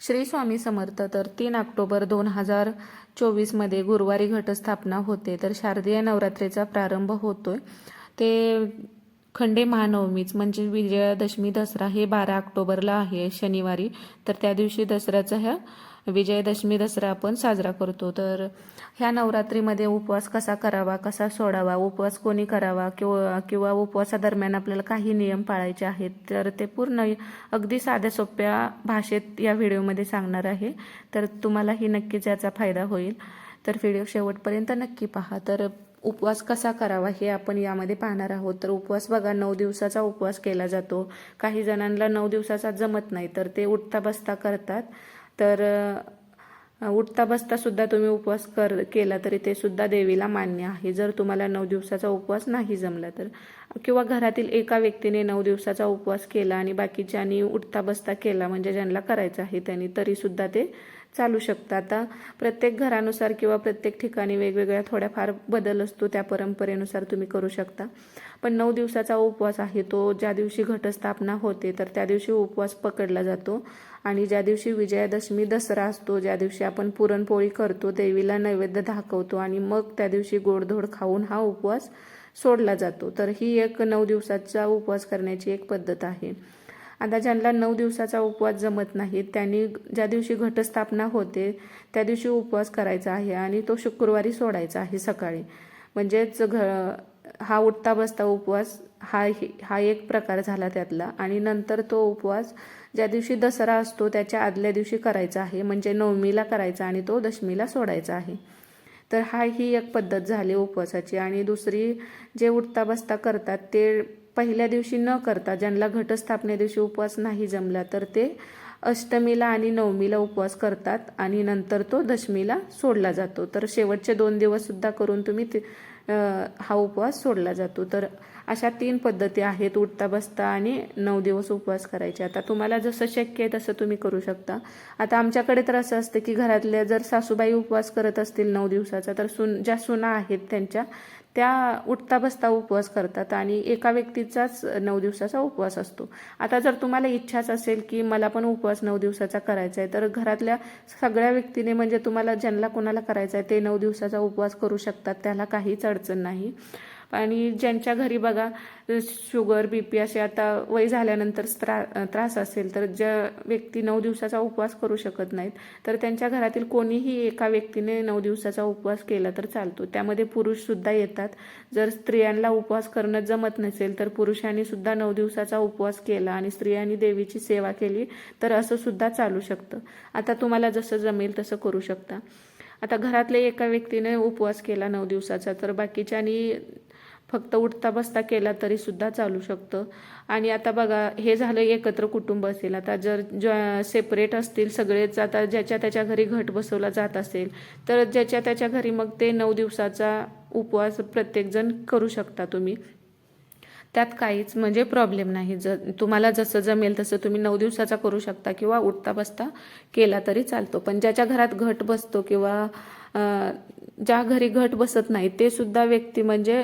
श्री स्वामी समर्थ तर तीन ऑक्टोबर दोन हजार चोवीसमध्ये गुरुवारी घटस्थापना होते. तर शारदीय नवरात्रीचा प्रारंभ होतोय. ते खंडे महानवमीच म्हणजे विजयादशमी दसरा हे बारा ऑक्टोबरला आहे शनिवारी. तर त्या दिवशी दसऱ्याचा ह्या विजयदशमी दसरा आपण साजरा करतो. तर ह्या नवरात्रीमध्ये उपवास कसा करावा कसा सोडावा उपवास कोणी करावा किंवा किंवा उपवासादरम्यान आपल्याला काही नियम पाळायचे आहेत तर ते पूर्ण अगदी साध्या सोप्या भाषेत या व्हिडिओमध्ये सांगणार आहे. तर तुम्हालाही नक्कीच याचा फायदा होईल. तर व्हिडिओ शेवटपर्यंत नक्की पहा. तर उपवास कसा करावा हे आपण यामध्ये पाहणार आहोत. तर उपवास बघा नऊ दिवसाचा उपवास केला जातो. काही जणांना नऊ दिवसाचा जमत नाही तर ते उठता बसता करतात. तर उठता बसता सुद्धा तुम्ही उपवास कर केला तरी ते सुद्धा देवीला मान्य आहे. जर तुम्हाला नऊ दिवसाचा उपवास नाही जमला तर. किंवा घरातील एका व्यक्तीने नऊ दिवसाचा उपवास केला आणि बाकीच्यांनी उठता बसता केला म्हणजे ज्यांना करायचं आहे त्यांनी तरी सुद्धा ते चालू शकतं आता प्रत्येक घरानुसार किंवा प्रत्येक ठिकाणी वेगवेगळ्या थोड्याफार बदल असतो त्या परंपरेनुसार तुम्ही करू शकता. पण नऊ दिवसाचा उपवास आहे तो. ज्या दिवशी घटस्थापना होते तर त्या दिवशी उपवास पकडला जातो. आणि ज्या दिवशी विजयादशमी दसरा असतो ज्या दिवशी आपण पुरणपोळी करतो देवीला नैवेद्य दाखवतो आणि मग त्या दिवशी गोडधोड खाऊन हा उपवास सोडला जातो. तर ही एक नऊ दिवसाचा उपवास करण्याची एक पद्धत आहे. आता ज्यांना नऊ दिवसाचा उपवास जमत नाही त्यांनी ज्या दिवशी घटस्थापना होते त्या दिवशी उपवास करायचा आहे आणि तो शुक्रवारी सोडायचा आहे सकाळी. म्हणजेच घ हा उठता बसता उपवास हा हा एक प्रकार झाला त्यातला. आणि नंतर तो उपवास ज्या दिवशी दसरा असतो त्याच्या आदल्या दिवशी करायचा आहे. म्हणजे नवमीला करायचा आणि तो दशमीला सोडायचा आहे. तर हा ही एक पद्धत झाली उपवासाची. आणि दुसरी जे उठता बसता करतात ते पहिल्या दिवशी न करता ज्यांना घटस्थापने दिवशी उपवास नाही जमला तर ते अष्टमीला आणि नवमीला उपवास करतात आणि नंतर तो दशमीला सोडला जातो. तर शेवटचे दोन दिवससुद्धा करून तुम्ही ते हा उपवास सोडला जातो. तर अशा तीन पद्धती आहेत. उठता बसता आणि नऊ दिवस उपवास करायचे. आता तुम्हाला जसं शक्य आहे तसं तुम्ही करू शकता. आता आमच्याकडे तर असं असतं की घरातल्या जर सासूबाई उपवास करत असतील नऊ दिवसाचा तर सुन ज्या सुना आहेत त्यांच्या त्या उठता बसता उपवास करतात आणि एका व्यक्तीचाच नऊ दिवसाचा उपवास असतो. आता जर तुम्हाला इच्छाच असेल की मला पण उपवास नऊ दिवसाचा करायचा आहे तर घरातल्या सगळ्या व्यक्तीने म्हणजे तुम्हाला ज्यांना कोणाला करायचा आहे ते नऊ दिवसाचा उपवास करू शकतात त्याला काहीच अडचण नाही. आणि ज्यांच्या घरी बघा शुगर बी पी असे आता वय झाल्यानंतर त्रा त्रास असेल तर ज्या व्यक्ती नऊ दिवसाचा उपवास करू शकत नाहीत तर त्यांच्या घरातील कोणीही एका व्यक्तीने नऊ दिवसाचा उपवास केला तर चालतो. त्यामध्ये पुरुषसुद्धा येतात. जर स्त्रियांना उपवास करणं जमत नसेल तर पुरुषांनी सुद्धा नऊ दिवसाचा उपवास केला आणि स्त्रियांनी देवीची सेवा केली तर असं सुद्धा चालू शकतं. आता तुम्हाला जसं जमेल तसं करू शकता. आता घरातल्या एका व्यक्तीने उपवास केला नऊ दिवसाचा तर बाकीच्यानी फक्त उठता बसता केला तरी सुद्धा चालू शकतं. आणि आता बघा हे झालं एकत्र कुटुंब असेल. आता जर ज्या सेपरेट असतील सगळेच आता ज्याच्या त्याच्या घरी घट बसवला जात असेल तर ज्याच्या त्याच्या घरी मग ते नऊ दिवसाचा उपवास प्रत्येकजण करू शकता तुम्ही. त्यात काहीच म्हणजे प्रॉब्लेम नाही. ज तुम्हाला जसं जमेल तसं तुम्ही नऊ दिवसाचा करू शकता किंवा उठता बसता केला तरी चालतो. पण ज्याच्या घरात घट बसतो किंवा ज्या घरी घट बसत नाही ते सुद्धा व्यक्ती म्हणजे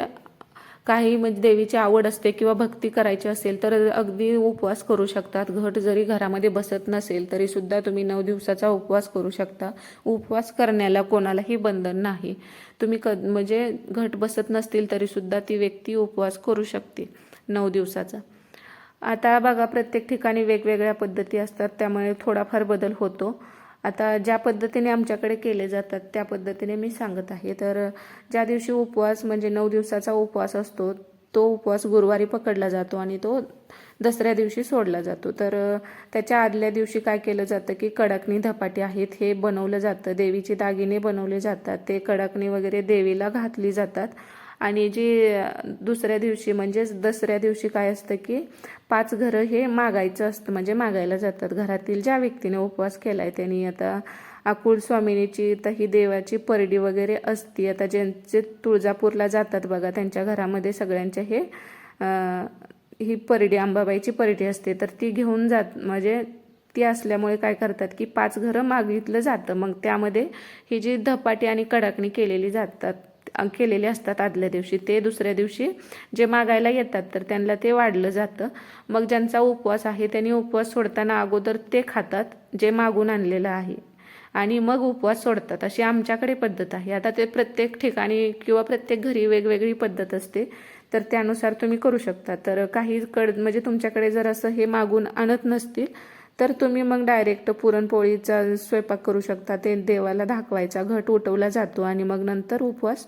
काही म्हणजे देवीची आवड असते किंवा भक्ती करायची असेल तर अगदी उपवास करू शकतात. घट जरी घरामध्ये बसत नसेल तरी सुद्धा तुम्ही नऊ दिवसाचा उपवास करू शकता. उपवास करण्याला कोणालाही बंधन नाही. तुम्ही क म्हणजे घट बसत नसतील तरी सुद्धा ती व्यक्ती उपवास करू शकते नऊ दिवसाचा. आता बघा प्रत्येक ठिकाणी वेगवेगळ्या पद्धती असतात त्यामुळे थोडाफार बदल होतो. आता ज्या पद्धतीने आमच्याकडे केले जातात त्या पद्धतीने मी सांगत आहे. तर ज्या दिवशी उपवास म्हणजे नऊ दिवसाचा उपवास असतो तो उपवास गुरुवारी पकडला जातो आणि तो दसऱ्या दिवशी सोडला जातो. तर त्याच्या आदल्या दिवशी काय केलं जातं की कडकणी धपाटे आहेत हे बनवलं जातं देवीचे दागिने बनवले जातात ते कडकणी वगैरे देवीला घातली जातात. आणि जी दुसऱ्या दिवशी म्हणजेच दसऱ्या दिवशी काय असतं की पाच घरं हे मागायचं असतं म्हणजे मागायला जातात. घरातील ज्या व्यक्तीने उपवास केला आहे त्यांनी आता अकुल स्वामिनीची तर ही देवाची परडी वगैरे असती. आता ज्यांचे तुळजापूरला जातात बघा त्यांच्या घरामध्ये सगळ्यांच्या हे ही परडी अंबाबाईची परडी असते. तर ती घेऊन जात म्हणजे ती असल्यामुळे काय करतात की पाच घरं मागितलं जातं. मग त्यामध्ये ही जी धपाटी आणि कडाकणी केलेली जातात. केलेले असतात आदल्या दिवशी. ते दुसऱ्या दिवशी जे मागायला येतात तर त्यांना ते वाढलं जातं. मग ज्यांचा उपवास आहे त्यांनी उपवास सोडताना अगोदर ते खातात जे मागून आणलेलं आहे. आणि मग उपवास सोडतात. अशी आमच्याकडे पद्धत आहे. आता ते प्रत्येक ठिकाणी किंवा प्रत्येक घरी वेगवेगळी पद्धत असते. तर त्यानुसार तुम्ही करू शकता. तर काही कड म्हणजे तुमच्याकडे जर असं हे मागून आणत नसतील तर तुम्ही मग डायरेक्ट पुरणपोळीचा स्वयंपाक करू शकता. ते देवाला दाखवायचा. घट उठवला जातो आणि मग नंतर उपवास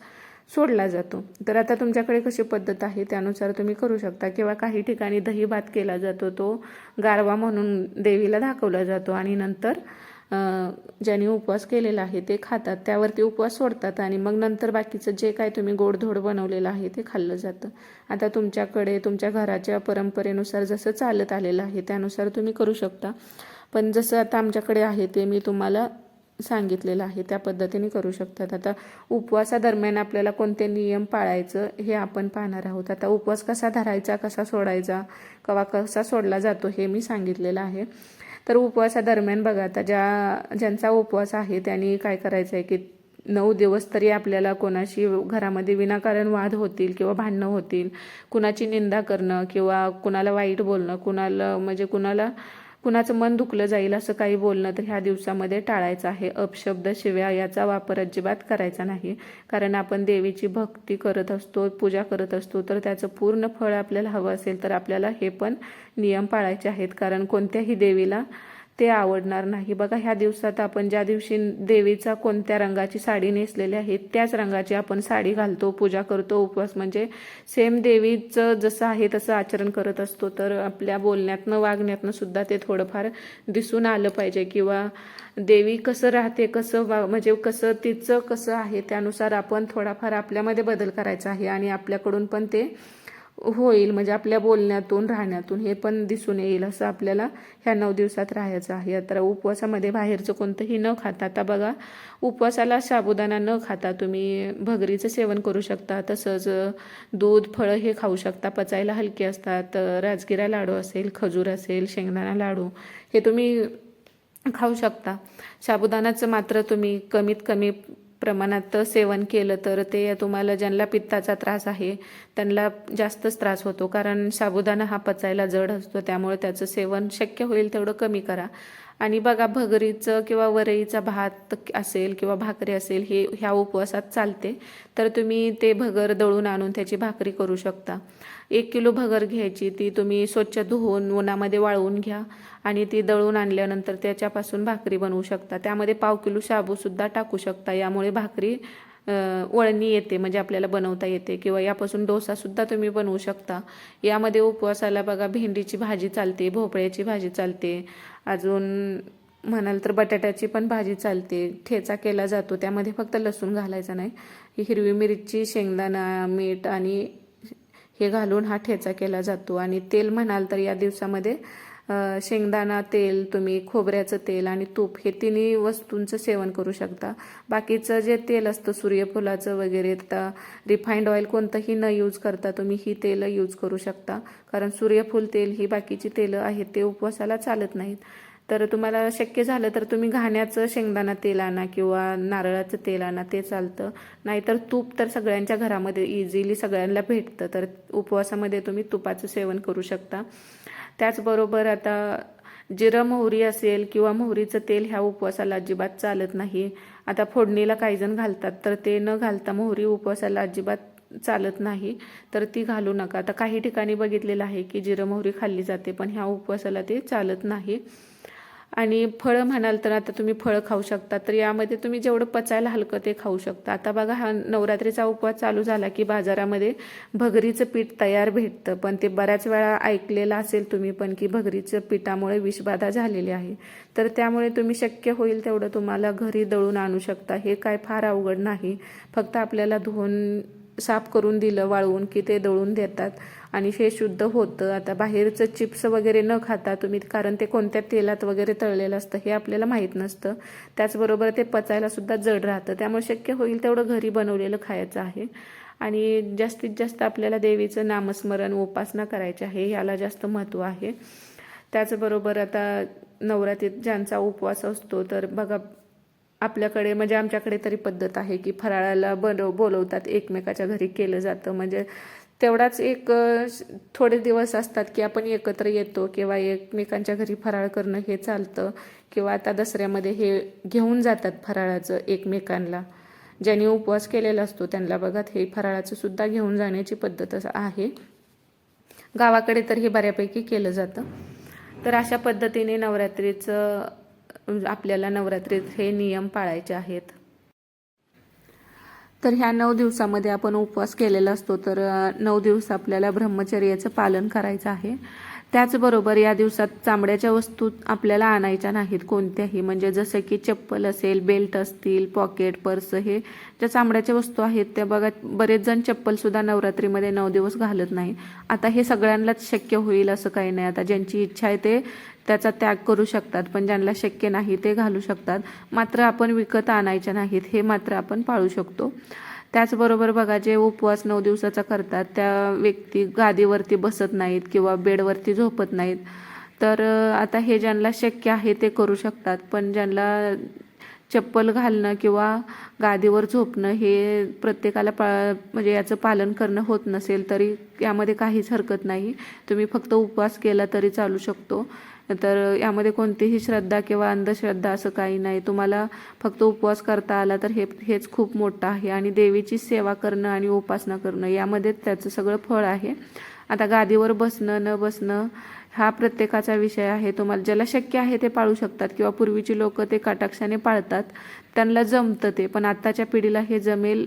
सोडला जातो. तर आता तुमच्याकडे कशी पद्धत आहे त्यानुसार तुम्ही करू शकता किंवा काही ठिकाणी दही भात केला जातो तो गारवा म्हणून देवीला दाखवला जातो आणि नंतर ज्यांनी उपवास केलेला आहे ते खातात. त्यावरती उपवास सोडतात आणि मग नंतर बाकीचं जे काय तुम्ही गोडधोड बनवलेलं आहे ते खाल्लं जातं. आता तुमच्याकडे तुमच्या घराच्या परंपरेनुसार जसं चालत आलेलं आहे त्यानुसार तुम्ही करू शकता. पण जसं आता आमच्याकडे आहे ते मी तुम्हाला सांगितलेलं आहे त्या पद्धतीने करू शकतात. आता उपवासादरम्यान आपल्याला कोणते नियम पाळायचं हे आपण पाहणार आहोत. आता उपवास कसा धरायचा कसा सोडायचा कवा कसा सोडला जातो हे मी सांगितलेलं आहे. तर उपवासादरम्यान बघा आता ज्या ज्यांचा उपवास आहे त्यांनी काय करायचं आहे की नऊ दिवस तरी आपल्याला कोणाशी घरामध्ये विनाकारण वाद होतील किंवा भांडणं होतील कुणाची निंदा करणं किंवा कुणाला वाईट बोलणं कुणाला म्हणजे कुणाला कुणाचं मन दुखलं जाईल असं काही बोलणं तर ह्या दिवसामध्ये टाळायचं आहे. अपशब्द शिव्या याचा वापर अजिबात करायचा नाही. कारण आपण देवीची भक्ती करत असतो पूजा करत असतो तर त्याचं पूर्ण फळ आपल्याला हवं असेल तर आपल्याला हे पण नियम पाळायचे आहेत. कारण कोणत्याही देवीला ते आवडणार नाही. बघा ह्या दिवसात आपण ज्या दिवशी देवीचा कोणत्या रंगाची साडी नेसलेली आहे त्याच रंगाची आपण साडी घालतो पूजा करतो. उपवास म्हणजे सेम देवीचं जसं आहे तसं आचरण करत असतो. तर आपल्या बोलण्यातनं वागण्यातनं सुद्धा ते थोडंफार दिसून आलं पाहिजे. किंवा देवी कसं राहते कसं वा म्हणजे कसं तिचं कसं आहे त्यानुसार आपण थोडाफार आपल्यामध्ये बदल करायचा आहे. आणि आपल्याकडून पण ते होईल म्हणजे आपल्या बोलण्यातून राहण्यातून हे पण दिसून येईल असं आपल्याला ह्या नऊ दिवसात राहायचं आहे. तर उपवासामध्ये बाहेरचं कोणतंही न खाता आता बघा उपवासाला साबुदाणा न खाता तुम्ही भगरीचं सेवन करू शकता तसंच दूध फळं हे खाऊ शकता. पचायला हलके असतात राजगिरा लाडू असेल खजूर असेल शेंगदाणा लाडू हे तुम्ही खाऊ शकता. साबुदाणाचं मात्र तुम्ही कमीत कमी प्रमाणात सेवन केलं तर ते तुम्हाला ज्यांना पित्ताचा त्रास आहे त्यांना जास्तच त्रास होतो. कारण साबुदाणा हा पचायला जड असतो त्यामुळे त्याचं सेवन शक्य होईल तेवढं कमी करा. आणि बघा भगरीचं किंवा वरईचा भात असेल किंवा भाकरी असेल हे ह्या उपवासात चालते. तर तुम्ही ते भगर दळून आणून त्याची भाकरी करू शकता. एक किलो भगर घ्यायची ती तुम्ही स्वच्छ धुवून उन्हामध्ये वाळवून घ्या आणि ती दळून आणल्यानंतर त्याच्यापासून भाकरी बनवू शकता. त्यामध्ये पाव किलो शाबूसुद्धा टाकू शकता. यामुळे भाकरी वळणी येते म्हणजे आपल्याला बनवता येते किंवा यापासून डोसासुद्धा तुम्ही बनवू शकता. यामध्ये उपवासाला बघा भेंडीची भाजी चालते भोपळ्याची भाजी चालते अजून म्हणाल तर बटाट्याची पण भाजी चालते ठेचा केला जातो त्यामध्ये फक्त लसूण घालायचा नाही. ही हिरवी मिरची शेंगदाणा मीठ आणि हे घालून हा ठेचा केला जातो. आणि तेल म्हणाल तर या दिवसामध्ये शेंगदाणा तेल तुम्ही खोबऱ्याचं तेल आणि तूप हे तिन्ही वस्तूंचं सेवन करू शकता. बाकीचं जे तेल असतं सूर्यफुलाचं वगैरे तर रिफाईंड ऑइल कोणतंही न यूज करता तुम्ही ही तेलं यूज करू शकता. कारण सूर्यफूल तेल ही बाकीची तेलं आहेत ते उपवासाला चालत नाहीत. तर तुम्हाला शक्य झालं तर तुम्ही घाण्याचं शेंगदाणा तेल आणा किंवा नारळाचं तेल आणा ते चालतं. नाहीतर तूप तर सगळ्यांच्या घरामध्ये इझिली सगळ्यांना भेटतं तर उपवासामध्ये तुम्ही तुपाचं सेवन करू शकता. त्याचबरोबर आता जिरं मोहरी असेल किंवा मोहरीचं तेल ह्या उपवासाला अजिबात चालत नाही. आता फोडणीला काही जण घालतात तर ते न घालता मोहरी उपवासाला अजिबात चालत नाही तर ती घालू नका. आता काही ठिकाणी बघितलेलं आहे की जिरं मोहरी खाल्ली जाते पण ह्या उपवासाला ते चालत नाही. आणि फळं म्हणाल तर आता तुम्ही फळं खाऊ शकता तर यामध्ये तुम्ही जेवढं पचायला हलकं ते खाऊ शकता. आता बघा हा नवरात्रीचा उपवास चालू झाला की बाजारामध्ये भगरीचं पीठ तयार भेटतं. पण ते बऱ्याच वेळा ऐकलेलं असेल तुम्ही पण की भगरीचं पिठामुळे विषबाधा झालेली आहे. तर त्यामुळे तुम्ही शक्य होईल तेवढं तुम्हाला घरी दळून आणू शकता. हे काय फार अवघड नाही. फक्त आपल्याला धुवून साफ करून दिलं वाळवून की ते दळून देतात. आणि हे शुद्ध होतं. आता बाहेरचं चिप्स वगैरे न खाता तुम्ही कारण ते कोणत्या तेलात वगैरे तळलेलं असतं हे आपल्याला माहीत नसतं. त्याचबरोबर ते पचायला सुद्धा जड राहतं. त्यामुळे शक्य होईल तेवढं घरी बनवलेलं खायचं आहे. आणि जास्तीत जास्त आपल्याला देवीचं नामस्मरण उपासना करायची आहे याला जास्त महत्त्व आहे. त्याचबरोबर आता नवरात्रीत ज्यांचा उपवास असतो तर बघा आपल्याकडे म्हणजे आमच्याकडे तरी पद्धत आहे की फराळाला बनव बोलवतात. एकमेकाच्या घरी केलं जातं. म्हणजे तेवढाच एक थोडे दिवस असतात की आपण एकत्र येतो किंवा एकमेकांच्या घरी फराळ करणं हे चालतं किंवा आता दसऱ्यामध्ये हे घेऊन जातात फराळाचं एकमेकांना ज्यांनी उपवास केलेला असतो त्यांना बघा हे फराळाचं सुद्धा घेऊन जाण्याची पद्धत आहे. गावाकडे तर हे बऱ्यापैकी केलं जातं. तर अशा पद्धतीने नवरात्रीचं म्हणजे आपल्याला नवरात्रीत हे नियम पाळायचे आहेत. तर ह्या नऊ दिवसामध्ये आपण उपवास केलेला असतो. तर नऊ दिवस आपल्याला ब्रह्मचर्याचं पालन करायचं आहे. त्याचबरोबर या दिवसात चामड्याच्या वस्तू आपल्याला आणायच्या नाहीत कोणत्याही. म्हणजे जसं की चप्पल असेल बेल्ट असतील पॉकेट पर्स हे ज्या चामड्याच्या वस्तू आहेत त्या बघा बरेच जण चप्पलसुद्धा नवरात्रीमध्ये नऊ दिवस घालत नाही. आता हे सगळ्यांनाच शक्य होईल असं काही नाही. आता ज्यांची इच्छा आहे ते त्याचा त्याग करू शकतात पण ज्यांना शक्य नाही ते घालू शकतात. मात्र आपण विकत आणायच्या नाहीत हे मात्र आपण पाळू शकतो. त्याचबरोबर बघा जे उपवास नऊ दिवसाचा करतात त्या व्यक्ती गादीवरती बसत नाहीत किंवा बेडवरती झोपत नाहीत. तर आता हे ज्यांना शक्य आहे ते करू शकतात पण ज्यांना चप्पल घालणं किंवा गादीवर झोपणं हे प्रत्येकाला पा म्हणजे याचं पालन करणं होत नसेल तरी यामध्ये काहीच हरकत नाही. तुम्ही फक्त उपवास केला तरी चालू शकतो. तर यामध्ये कोणतीही श्रद्धा किंवा अंधश्रद्धा असं काही नाही. तुम्हाला फक्त उपवास करता आला तर हे हेच खूप मोठं आहे. आणि देवीची सेवा करणं आणि उपासना करणं यामध्ये त्याचं सगळं फळ आहे. आता गादीवर बसणं न बसणं हा प्रत्येकाचा विषय आहे. तुम्हाला ज्याला शक्य आहे ते पाळू शकतात किंवा पूर्वीची लोक ते काटाक्षाने पाळतात. त्यांना जमतं ते. पण आत्ताच्या पिढीला हे जमेल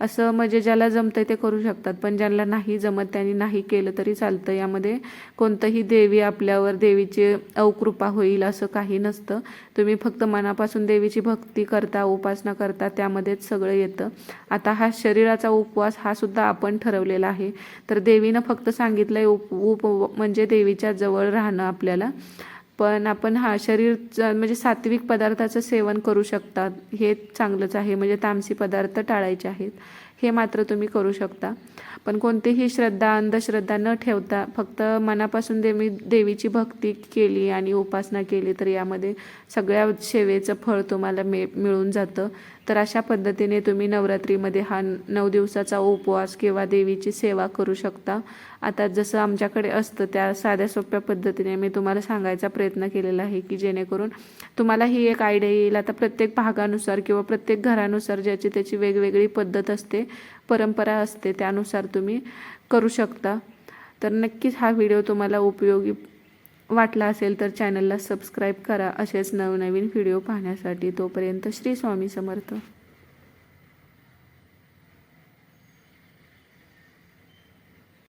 असं म्हणजे ज्याला जमतं ते करू शकतात. पण ज्यांना नाही जमत त्यांनी नाही केलं तरी चालतं. यामध्ये कोणतंही देवी आपल्यावर देवीची अवकृपा होईल असं काही नसतं. तुम्ही फक्त मनापासून देवीची भक्ती करता उपासना करता त्यामध्येच सगळं येतं. आता हा शरीराचा उपवास हा सुद्धा आपण ठरवलेला आहे. तर देवीनं फक्त सांगितलंय उप उप म्हणजे देवीच्या जवळ राहणं आपल्याला. पण आपण हा शरीर म्हणजे सात्विक पदार्थाचं सेवन करू शकतात. हे चांगलंच आहे. म्हणजे तामसी पदार्थ टाळायचे आहेत. हे मात्र तुम्ही करू शकता. पण कोणतीही श्रद्धा अंधश्रद्धा न ठेवता फक्त मनापासून देवी देवीची भक्ती केली आणि उपासना केली तर यामध्ये सगळ्या सेवेचं फळ तुम्हाला मे मिळून जातं. तर अशा पद्धतीने तुम्ही नवरात्रीमध्ये हा नऊ दिवसाचा उपवास किंवा देवीची सेवा करू शकता. आता जसं आमच्याकडे असतं त्या साध्या सोप्या पद्धतीने मी तुम्हाला सांगायचा प्रयत्न केलेला आहे की जेणेकरून तुम्हाला ही एक आयडिया येईल. आता प्रत्येक भागानुसार किंवा प्रत्येक घरानुसार ज्याची त्याची वेगवेगळी पद्धत असते परंपरा असते त्यानुसार तुम्ही करू शकता. तर नक्कीच हा व्हिडिओ तुम्हाला उपयोगी वाटला असेल तर चॅनलला सबस्क्राईब करा असेच नवनवीन व्हिडिओ पाहण्यासाठी तोपर्यंत श्री स्वामी समर्थ.